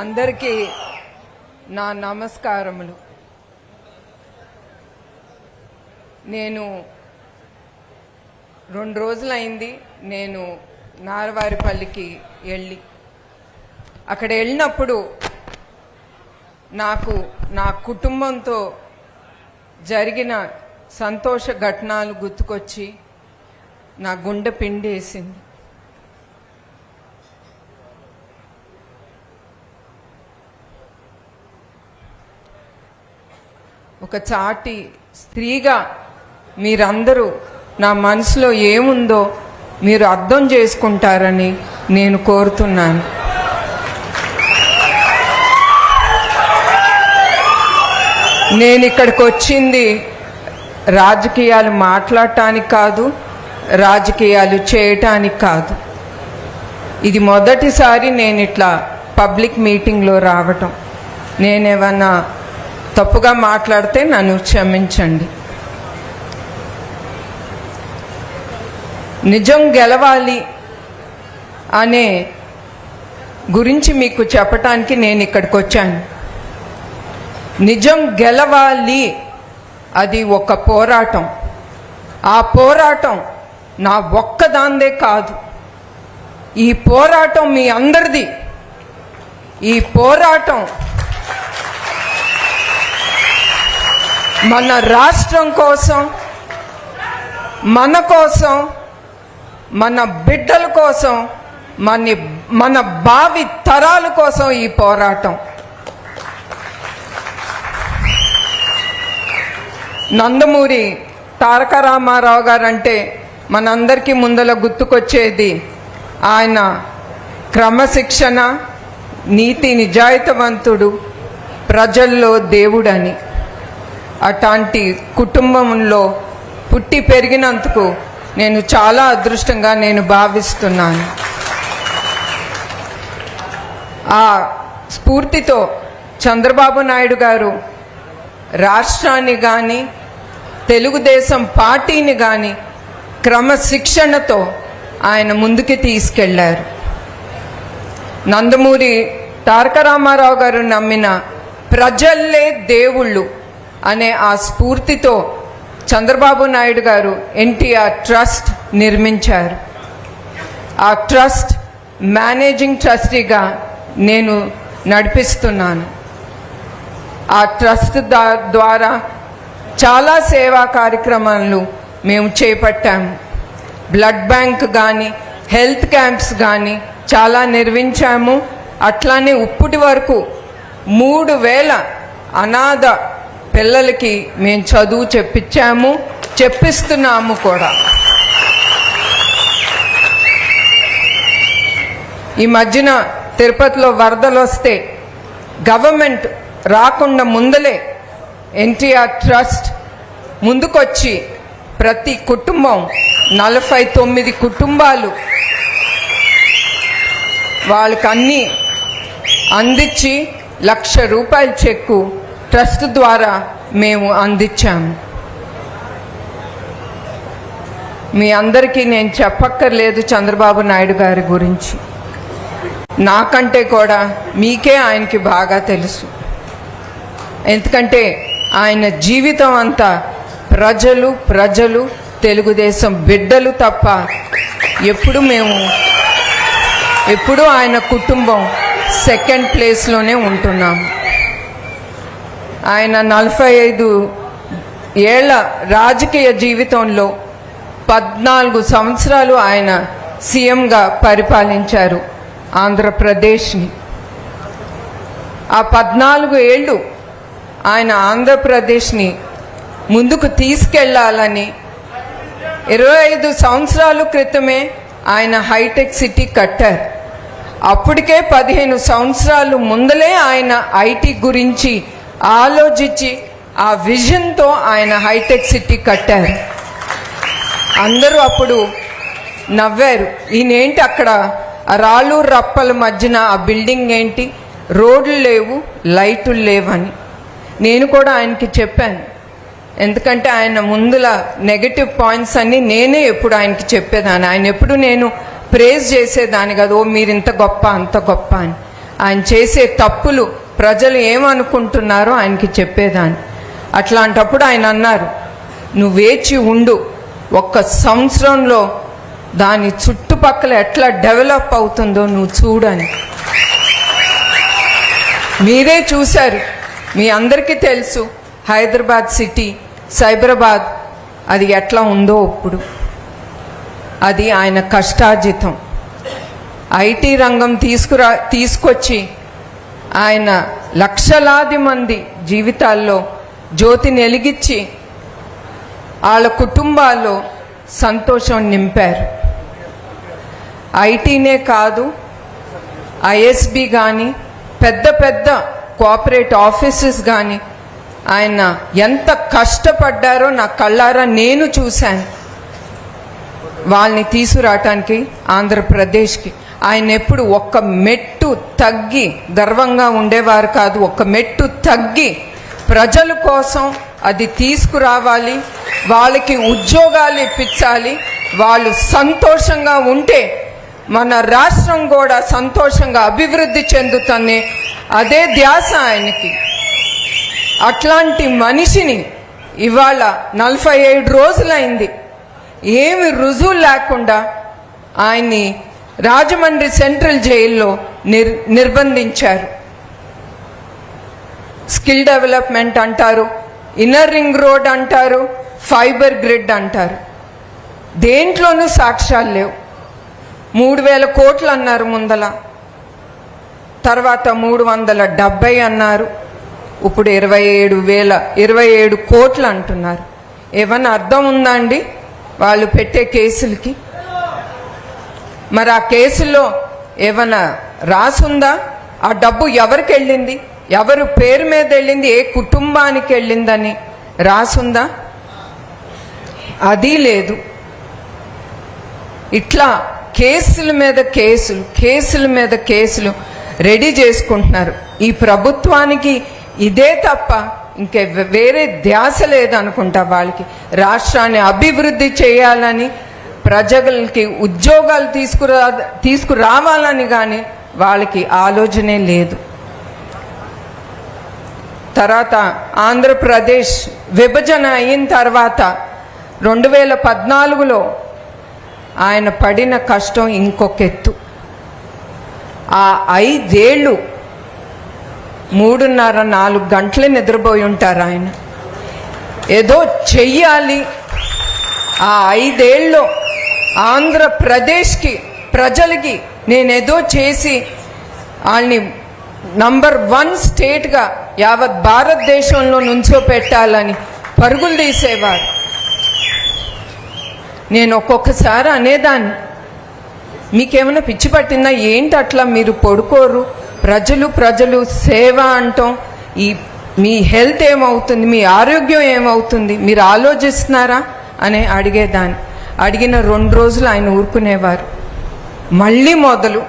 అందరికీ నా నమస్కారములు. నేను రెండు రోజులైంది నేను నారవారిపల్లికి వెళ్ళి. అక్కడ వెళ్ళినప్పుడు నాకు నా కుటుంబంతో జరిగిన సంతోష ఘటనలు గుర్తుకొచ్చి నా గుండె పిండేసింది. ఒక చాటి స్త్రీగా మీరందరూ నా మనసులో ఏముందో మీరు అర్థం చేసుకుంటారని నేను కోరుతున్నాను. నేను ఇక్కడికి వచ్చింది రాజకీయాలు మాట్లాడటానికి కాదు రాజకీయాలు చేయటానికి కాదు. ఇది మొదటిసారి నేను ఇట్లా పబ్లిక్ మీటింగ్లో రావటం. నేనేమన్నా తప్పుగా మాట్లాడితే నన్ను క్షమించండి. నిజం గెలవాలి అనే గురించి మీకు చెప్పటానికి నేను ఇక్కడికి వచ్చాను. నిజం గెలవాలి అది ఒక పోరాటం. ఆ పోరాటం నా ఒక్కదాందే కాదు. ఈ పోరాటం మీ అందరిది. ఈ పోరాటం మన రాష్ట్రం కోసం మన కోసం మన బిడ్డల కోసం మన మన భావి తరాల కోసం ఈ పోరాటం. నందమూరి తారక రామారావు గారు అంటే మనందరికీ ముందల గుర్తుకొచ్చేది. ఆయన క్రమశిక్షణ నీతి నిజాయితవంతుడు ప్రజల్లో దేవుడని. అట్లాంటి కుటుంబంలో పుట్టి పెరిగినందుకు నేను చాలా అదృష్టంగా నేను భావిస్తున్నాను. ఆ స్ఫూర్తితో చంద్రబాబు నాయుడు గారు రాష్ట్రాన్ని కానీ తెలుగుదేశం పార్టీని కానీ క్రమశిక్షణతో ఆయన ముందుకి తీసుకెళ్ళారు. నందమూరి తారక రామారావు గారు నమ్మిన ప్రజల్లే దేవుళ్ళు. అనే ఆ స్ఫూర్తితో చంద్రబాబు నాయుడు గారు ఎన్టీఆర్ ట్రస్ట్ నిర్మించారు. ఆ ట్రస్ట్ మేనేజింగ్ ట్రస్టీగా నేను నడిపిస్తున్నాను. ఆ ట్రస్ట్ ద్వారా చాలా సేవా కార్యక్రమాలు మేము చేపట్టాము. బ్లడ్ బ్యాంక్ కానీ హెల్త్ క్యాంప్స్ కానీ చాలా నిర్మించాము. అట్లానే ఇప్పటి వరకు మూడు వేల అనాథ పిల్లలకి మేము చదువు చెప్పించాము చెప్పిస్తున్నాము కూడా. ఈ మధ్యన తిరుపతిలో వరదలు వస్తే గవర్నమెంట్ రాకుండా ముందలే ఎన్టీఆర్ ట్రస్ట్ ముందుకొచ్చి ప్రతి కుటుంబం నలభై తొమ్మిది కుటుంబాలు వాళ్ళకన్నీ అందించి లక్ష రూపాయల చెక్కు ట్రస్ట్ ద్వారా మేము అందించాము మీ అందరికీ నేను చెప్పక్కర్లేదు చంద్రబాబు నాయుడు గారి గురించి. నాకంటే కూడా మీకే ఆయనకి బాగా తెలుసు. ఎందుకంటే ఆయన జీవితం అంతా ప్రజలు ప్రజలు తెలుగుదేశం బిడ్డలు తప్ప ఎప్పుడు మేము ఎప్పుడూ ఆయన కుటుంబం సెకండ్ ప్లేస్లోనే ఉంటున్నాము. ఆయన నలభై ఐదు ఏళ్ళ రాజకీయ జీవితంలో పద్నాలుగు సంవత్సరాలు ఆయన సీఎంగా పరిపాలించారు ఆంధ్రప్రదేశ్ని. ఆ పద్నాలుగు ఏళ్ళు ఆయన ఆంధ్రప్రదేశ్ని ముందుకు తీసుకెళ్ళాలని ఇరవై ఐదు సంవత్సరాల క్రితమే ఆయన హైటెక్ సిటీ కట్టారు. అప్పటికే పదిహేను సంవత్సరాలు ముందలే ఆయన ఐటీ గురించి ఆలోచించి ఆ విజన్తో ఆయన హైటెక్ సిటీ కట్టారు. అందరూ అప్పుడు నవ్వారు. ఈయనేంటి అక్కడ? రాళ్ళు రప్పల మధ్యన ఆ బిల్డింగ్ ఏంటి? రోడ్లు లేవు లైట్లు లేవని. నేను కూడా ఆయనకి చెప్పాను. ఎందుకంటే ఆయన ముందుల నెగటివ్ పాయింట్స్ అన్నీ నేనే ఎప్పుడు ఆయనకి చెప్పేదాన్ని. ఆయన ఎప్పుడు నేను ప్రేజ్ చేసేదాన్ని కదా ఓ మీరు ఇంత గొప్ప అంత గొప్ప అని. ఆయన చేసే తప్పులు ప్రజలు ఏమనుకుంటున్నారో ఆయనకి చెప్పేదాన్ని. అట్లాంటప్పుడు ఆయన అన్నారు నువ్వు వేచి ఉండు. ఒక్క సంవత్సరంలో దాని చుట్టుపక్కల ఎట్లా డెవలప్ అవుతుందో నువ్వు చూడని. మీరే చూశారు. మీ అందరికీ తెలుసు హైదరాబాద్ సిటీ సైబరాబాద్ అది ఎట్లా ఉందో ఇప్పుడు. అది ఆయన కష్టార్జితం. ఐటీ రంగం తీసుకురా తీసుకొచ్చి ఆయన లక్షలాది మంది జీవితాల్లో జ్యోతిని వెలిగించి వాళ్ళ కుటుంబాల్లో సంతోషం నింపారు. ఐటీనే కాదు ఐఎస్బి కానీ పెద్ద పెద్ద కోఆపరేట్ ఆఫీసెస్ కానీ ఆయన ఎంత కష్టపడ్డారో నా కళ్ళారా నేను చూశాను. వాళ్ళని తీసుకురావటానికి ఆంధ్రప్రదేశ్కి ఆయన ఎప్పుడు ఒక్క మెట్టు తగ్గి గర్వంగా ఉండేవారు కాదు ఒక్క మెట్టు తగ్గి ప్రజల కోసం అది తీసుకురావాలి వాళ్ళకి ఉద్యోగాలు ఇప్పించాలి వాళ్ళు సంతోషంగా ఉంటే మన రాష్ట్రం కూడా సంతోషంగా అభివృద్ధి చెందుతుంది. అదే ధ్యాస ఆయనకి. అట్లాంటి మనిషిని ఇవాళ నలభై ఏడు రోజులైంది. ఏమి రుజువు లేకుండా ఆయన్ని రాజమండ్రి సెంట్రల్ జైల్లో నిర్ నిర్బంధించారు. స్కిల్ డెవలప్మెంట్ అంటారు ఇన్నర్ రింగ్ రోడ్ అంటారు ఫైబర్ గ్రిడ్ అంటారు. దేంట్లోనూ సాక్ష్యాలు లేవు. మూడు వేల కోట్లు అన్నారు ముందల. తర్వాత మూడు వందల డెబ్బై అన్నారు. ఇప్పుడు ఇరవై ఏడు వేల ఇరవై ఏడు కోట్లు అంటున్నారు. ఏమన్నా అర్థం ఉందా అండి? వాళ్ళు పెట్టే కేసులకి? మరి ఆ కేసులో ఏమైనా రాసుందా? ఆ డబ్బు ఎవరికి వెళ్ళింది? ఎవరు పేరు మీద వెళ్ళింది? ఏ కుటుంబానికి వెళ్ళిందని రాసుందా? అది లేదు. ఇట్లా కేసుల మీద కేసులు కేసుల మీద కేసులు రెడీ చేసుకుంటున్నారు. ఈ ప్రభుత్వానికి ఇదే తప్ప ఇంకే వేరే ధ్యాస లేదనుకుంటా వాళ్ళకి. రాష్ట్రాన్ని అభివృద్ధి చేయాలని ప్రజలకి ఉద్యోగాలు తీసుకురా తీసుకురావాలని కానీ వాళ్ళకి ఆలోచనే లేదు. తర్వాత ఆంధ్రప్రదేశ్ విభజన అయిన తర్వాత రెండు వేల పద్నాలుగులో ఆయన పడిన కష్టం ఇంకొక ఎత్తు ఆ ఐదేళ్ళు మూడున్నర నాలుగు గంటలే నిద్రపోయి ఉంటారు ఆయన. ఏదో చెయ్యాలి. ఆ ఐదేళ్ళు ఆంధ్రప్రదేశ్కి ప్రజలకి నేనేదో చేసి వాళ్ళని నంబర్ వన్ స్టేట్గా యావత్ భారతదేశంలో నుంచో పెట్టాలని పరుగులు తీసేవారు. నేను ఒక్కొక్కసారి అనేదాన్ని. మీకేమైనా పిచ్చి పట్టిందా? ఏంటి అట్లా మీరు పడుకోరు? ప్రజలు ప్రజలు సేవ అంటాం. ఈ మీ హెల్త్ ఏమవుతుంది? మీ ఆరోగ్యం ఏమవుతుంది? మీరు ఆలోచిస్తున్నారా? అని అడిగేదాన్ని. అడిగిన రెండు రోజులు ఆయన ఊరుకునేవారు. మళ్ళీ మొదలు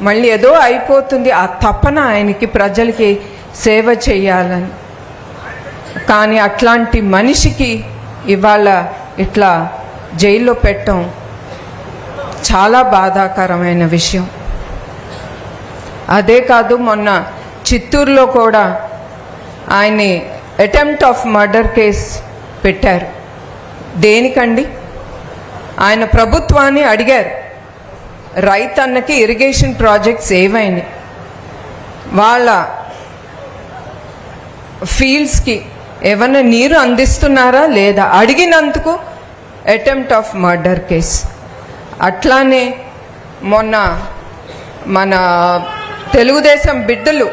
మళ్ళీ ఏదో అయిపోతుంది ఆ తపన ఆయనకి ప్రజలకి సేవ చేయాలని. కానీ అట్లాంటి మనిషికి ఇవాళ ఇట్లా జైల్లో పెట్టడం చాలా బాధాకరమైన విషయం. అదే కాదు మొన్న చిత్తూరులో కూడా ఆయన్ని అటెంప్ట్ ఆఫ్ మర్డర్ కేస్ పెట్టారు. దేనికండి? ఆయన ప్రభుత్వాన్ని అడిగారు. రైతన్నకి ఇరిగేషన్ ప్రాజెక్ట్స్ ఏవైనాయి వాళ్ళ ఫీల్డ్స్కి ఏమన్నా నీరు అందిస్తున్నారా లేదా? అడిగినందుకు అటెంప్ట్ ఆఫ్ మర్డర్ కేస్. అట్లానే మొన్న మన తెలుగుదేశం బిడ్డలు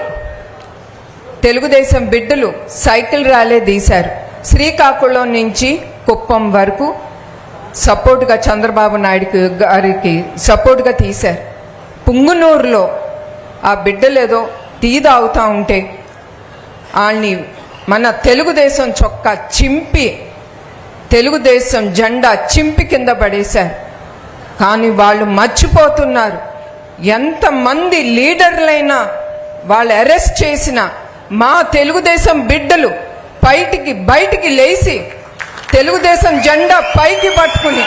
తెలుగుదేశం బిడ్డలు సైకిల్ ర్యాలీ తీశారు. శ్రీకాకుళం నుంచి కుప్పం వరకు సపోర్ట్గా చంద్రబాబు నాయుడు గారికి సపోర్ట్గా తీశారు. పుంగునూరులో ఆ బిడ్డలేదో టీ తాగుతూ ఉంటే వాళ్ళని మన తెలుగుదేశం చొక్కా చింపి తెలుగుదేశం జెండా చింపి కింద పడేశారు. కానీ వాళ్ళు మర్చిపోతున్నారు. ఎంతమంది లీడర్లైనా వాళ్ళు అరెస్ట్ చేసిన మా తెలుగుదేశం బిడ్డలు బయటికి బయటికి లేచి తెలుగుదేశం జెండా పైకి పట్టుకుని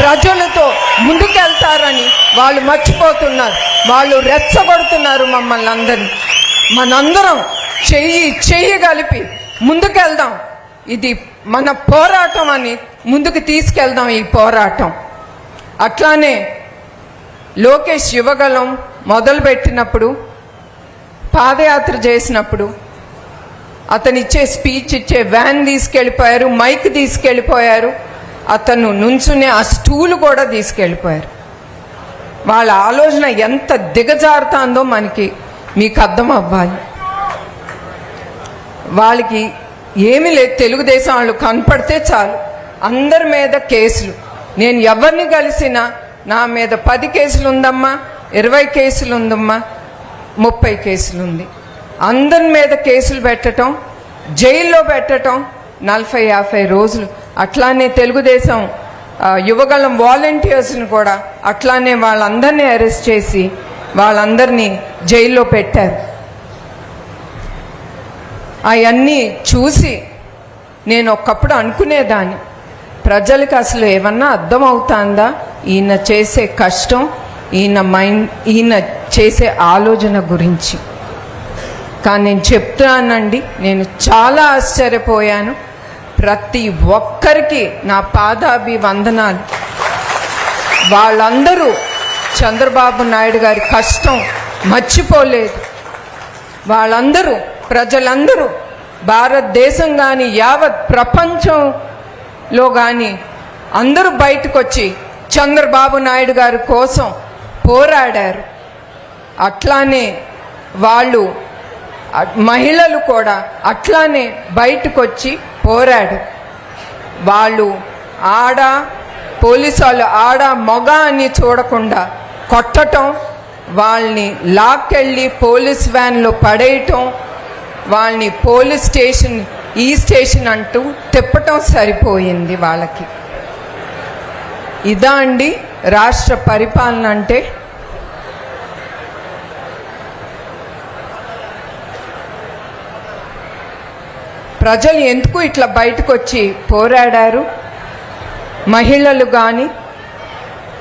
ప్రజలతో ముందుకెళ్తారని వాళ్ళు మర్చిపోతున్నారు. వాళ్ళు రెచ్చగొడుతున్నారు మమ్మల్ని అందరినీ. మనందరం చెయ్యి చెయ్యి కలిపి ముందుకెళ్దాం. ఇది మన పోరాటం అని ముందుకు తీసుకెళ్దాం ఈ పోరాటం. అట్లానే లోకేష్ యువగలం మొదలుపెట్టినప్పుడు పాదయాత్ర చేసినప్పుడు అతను ఇచ్చే స్పీచ్ ఇచ్చే వ్యాన్ తీసుకెళ్ళిపోయారు మైక్ తీసుకెళ్ళిపోయారు. అతను నుంచునే ఆ స్టూలు కూడా తీసుకెళ్ళిపోయారు. వాళ్ళ ఆలోచన ఎంత దిగజారుతుందో మనకి మీకు అర్థం అవ్వాలి. వాళ్ళకి ఏమీ లేదు తెలుగుదేశం వాళ్ళు కనపడితే చాలు. అందరి మీద కేసులు. నేను ఎవరిని కలిసినా నా మీద పది కేసులు ఉందమ్మా ఇరవై కేసులు ఉందమ్మా ముప్పై కేసులు ఉంది అందరి మీద కేసులు పెట్టడం జైల్లో పెట్టడం నలభై యాభై రోజులు. అట్లానే తెలుగుదేశం యువగలం వాలంటీర్స్ని కూడా అట్లానే వాళ్ళందరినీ అరెస్ట్ చేసి వాళ్ళందరినీ జైల్లో పెట్టారు. అవన్నీ చూసి నేను ఒకప్పుడు అనుకునేదాన్ని. ప్రజలకు అసలు ఏమన్నా అర్థమవుతుందా ఈయన చేసే కష్టం ఈయన మైండ్ ఈయన చేసే ఆలోచన గురించి. కానీ నేను చెప్తున్నానండి నేను చాలా ఆశ్చర్యపోయాను. ప్రతి ఒక్కరికి నా పాదాభి వందనాలు వాళ్ళందరూ చంద్రబాబు నాయుడు గారి కష్టం మర్చిపోలేదు. వాళ్ళందరూ ప్రజలందరూ భారతదేశం కానీ యావత్ ప్రపంచంలో కానీ అందరూ బయటకు వచ్చి చంద్రబాబు నాయుడు గారి కోసం పోరాడారు. అట్లానే వాళ్ళు మహిళలు కూడా అట్లానే బయటకు వచ్చి పోరాడు. వాళ్ళు ఆడ పోలీసు వాళ్ళు ఆడ మగ అని చూడకుండా కొట్టటం వాళ్ళని లాక్కెళ్ళి పోలీస్ వ్యాన్లో పడేయటం వాళ్ళని పోలీస్ స్టేషన్ ఈ స్టేషన్ అంటూ తిప్పటం సరిపోయింది వాళ్ళకి. ఇదా అండి రాష్ట్ర పరిపాలన అంటే ప్రజలు ఎందుకు ఇట్లా బయటకు వచ్చి పోరాడారు? మహిళలు కానీ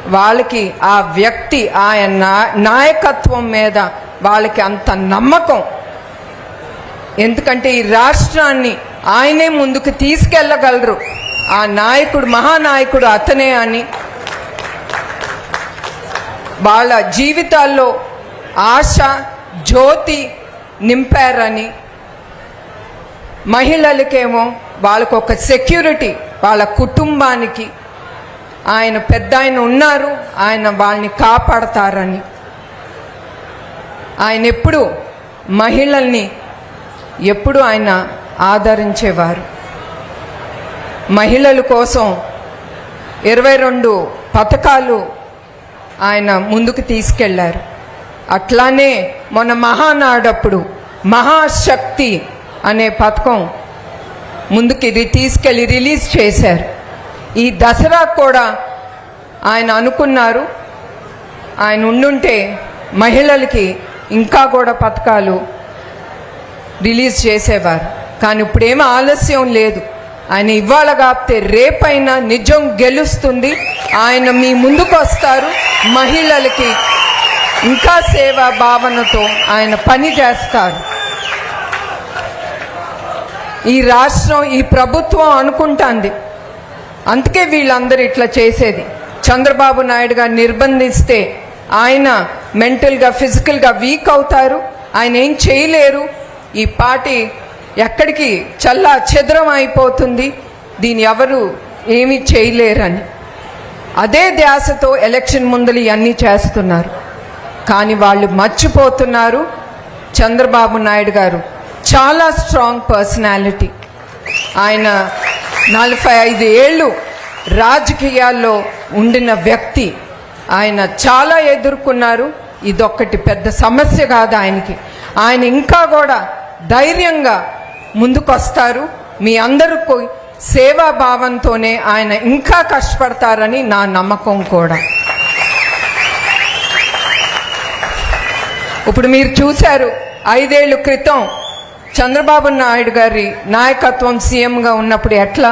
వాళ్ళకి ఆ వ్యక్తి ఆయన నా- నాయకత్వం మీద వాళ్ళకి అంత నమ్మకం. ఎందుకంటే ఈ రాష్ట్రాన్ని ఆయనే ముందుకు తీసుకెళ్ళగలరు. ఆ నాయకుడు మహానాయకుడు అతనే అని. వాళ్ళ జీవితాల్లో ఆశ జ్యోతి నింపారని మహిళలకేమో వాళ్ళకు ఒక సెక్యూరిటీ వాళ్ళ కుటుంబానికి. ఆయన పెద్ద ఆయన ఉన్నారు ఆయన వాళ్ళని కాపాడతారని. ఆయన ఎప్పుడు మహిళల్ని ఎప్పుడు ఆయన ఆదరించేవారు. మహిళల కోసం ఇరవై రెండు పథకాలు ఆయన ముందుకు తీసుకెళ్ళారు. అట్లానే మొన్న మహానాడప్పుడు మహాశక్తి అనే పథకం ముందుకి తీసుకెళ్ళి రిలీజ్ చేశారు. ఈ దసరా కూడా ఆయన అనుకున్నారు. ఆయన ఉండుంటే మహిళలకి ఇంకా కూడా పథకాలు రిలీజ్ చేసేవారు. కానీ ఇప్పుడేమీ ఆలస్యం లేదు. ఆయన ఇవాళ కాపితే రేపైనా నిజం గెలుస్తుంది. ఆయన మీ ముందుకు వస్తారు. మహిళలకి ఇంకా సేవా భావనతో ఆయన పని చేస్తారు. ఈ రాష్ట్రం ఈ ప్రభుత్వం అనుకుంటుంది. అందుకే వీళ్ళందరూ ఇట్లా చేసేది. చంద్రబాబు నాయుడు గారు నిర్బంధిస్తే ఆయన మెంటల్గా ఫిజికల్గా వీక్ అవుతారు. ఆయన ఏం చేయలేరు. ఈ పార్టీ ఎక్కడికి చల్లా చెదరం అయిపోతుంది. దీని ఎవరు ఏమీ చేయలేరని. అదే ధ్యాసతో ఎలక్షన్ ముందలు ఇవన్నీ చేస్తున్నారు. కానీ వాళ్ళు మర్చిపోతున్నారు. చంద్రబాబు నాయుడు గారు చాలా స్ట్రాంగ్ పర్సనాలిటీ ఆయన నలభై ఐదు ఏళ్ళు రాజకీయాల్లో ఉండిన వ్యక్తి. ఆయన చాలా ఎదుర్కొన్నారు. ఇదొక్కటి పెద్ద సమస్య కాదు ఆయనకి. ఆయన ఇంకా కూడా ధైర్యంగా ముందుకొస్తారు. మీ అందరికీ సేవా భావంతోనే ఆయన ఇంకా కష్టపడతారని నా నమ్మకం కూడా. ఇప్పుడు మీరు చూశారు ఐదేళ్ళ క్రితం చంద్రబాబు నాయుడు గారి నాయకత్వం సీఎంగా ఉన్నప్పుడు ఎట్లా?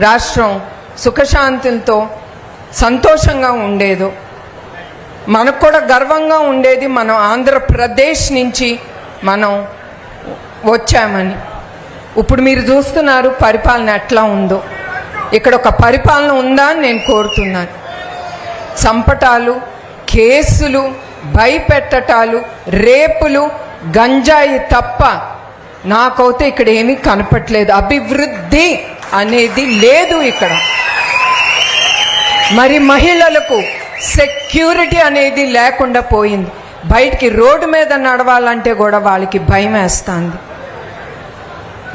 రాష్ట్రం సుఖశాంతులతో సంతోషంగా ఉండేదో. మనకు కూడా గర్వంగా ఉండేది మనం ఆంధ్రప్రదేశ్ నుంచి మనం వచ్చామని. ఇప్పుడు మీరు చూస్తున్నారు పరిపాలన ఎట్లా ఉందో. ఇక్కడ ఒక పరిపాలన ఉందా అని నేను కోరుతున్నాను. చంపటాలు కేసులు భయపెట్టటాలు రేపులు గంజాయి తప్ప నాకైతే ఇక్కడ ఏమీ కనపట్లేదు అభివృద్ధి అనేది లేదు ఇక్కడ. మరి మహిళలకు సెక్యూరిటీ అనేది లేకుండా పోయింది. బయటికి రోడ్డు మీద నడవాలంటే కూడా వాళ్ళకి భయం వేస్తుంది.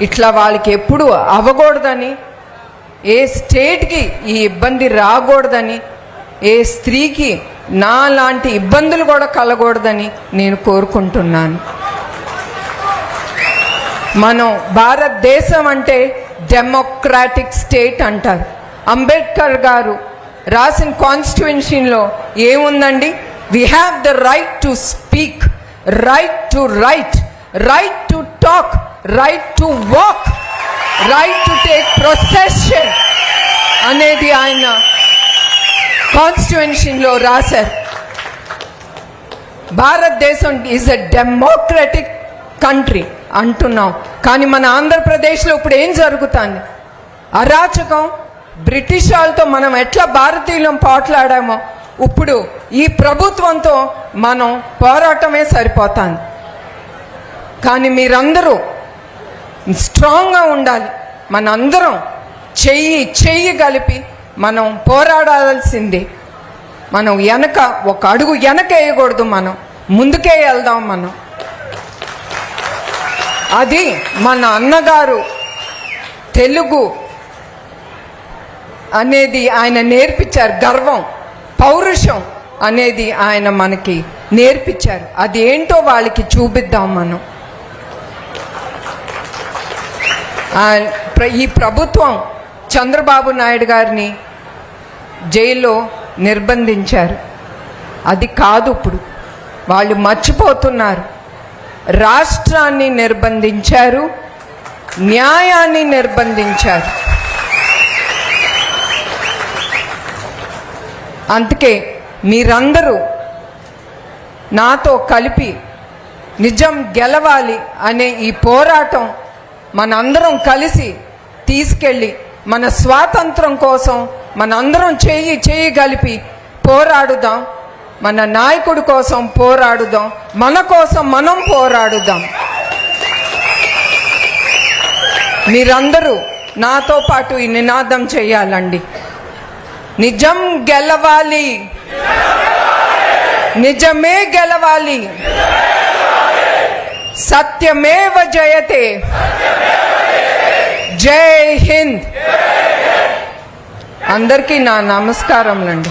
ఇట్లా వాళ్ళకి ఎప్పుడు అవ్వకూడదని ఏ స్టేట్కి ఈ ఇబ్బంది రాకూడదని ఏ స్త్రీకి నా లాంటి ఇబ్బందులు కూడా కలగూడదని నేను కోరుకుంటున్నాను. మనం భారతదేశం అంటే డెమోక్రాటిక్ స్టేట్ అంటారు. అంబేద్కర్ గారు రాసిన కాన్స్టిట్యూన్షన్లో ఏముందండి? We have the right to speak right to write right to talk right to walk right to take procession అనేది ఆయన కాన్స్టిట్యూన్షన్లో రాశారు. భారతదేశం ఈజ్ అ డెమోక్రటిక్ కంట్రీ అంటున్నాం. కానీ మన ఆంధ్రప్రదేశ్లో ఇప్పుడు ఏం జరుగుతుంది? అరాచకం బ్రిటిష్ వాళ్ళతో మనం ఎట్లా భారతీయులం పోట్లాడామో ఇప్పుడు ఈ ప్రభుత్వంతో మనం పోరాటమే సరిపోతాను కానీ మీరందరూ స్ట్రాంగ్గా ఉండాలి. మనందరం చెయ్యి చెయ్యి కలిపి మనం పోరాడాల్సిందే. మనం వెనక ఒక అడుగు వెనక వేయకూడదు మనం. ముందుకే వెళ్దాం మనం. అది మన అన్నగారు తెలుగు అనేది ఆయన నేర్పించారు. గర్వం పౌరుషం అనేది ఆయన మనకి నేర్పించారు. అది ఏంటో వాళ్ళకి చూపిద్దాం మనం. ఈ ప్రభుత్వం చంద్రబాబు నాయుడు గారిని జైల్లో నిర్బంధించారు. అది కాదు ఇప్పుడు. వాళ్ళు మర్చిపోతున్నారు. రాష్ట్రాన్ని నిర్బంధించారు న్యాయాన్ని నిర్బంధించారు. అందుకే మీరందరూ నాతో కలిపి నిజం గెలవాలి అనే ఈ పోరాటం మనందరం కలిసి తీసుకెళ్ళి మన స్వాతంత్రం కోసం మనందరం చేయి చేయి కలిపి పోరాడుదాం. మన నాయకుడి కోసం పోరాడుదాం మన కోసం మనం పోరాడుదాం. మీరందరూ నాతో పాటు ఈ నినాదం చేయాలండి. నిజం గెలవాలి. నిజమే గెలవాలి. సత్యమేవ జయతే జై హింద్. అందరికీ నా నమస్కారములండి.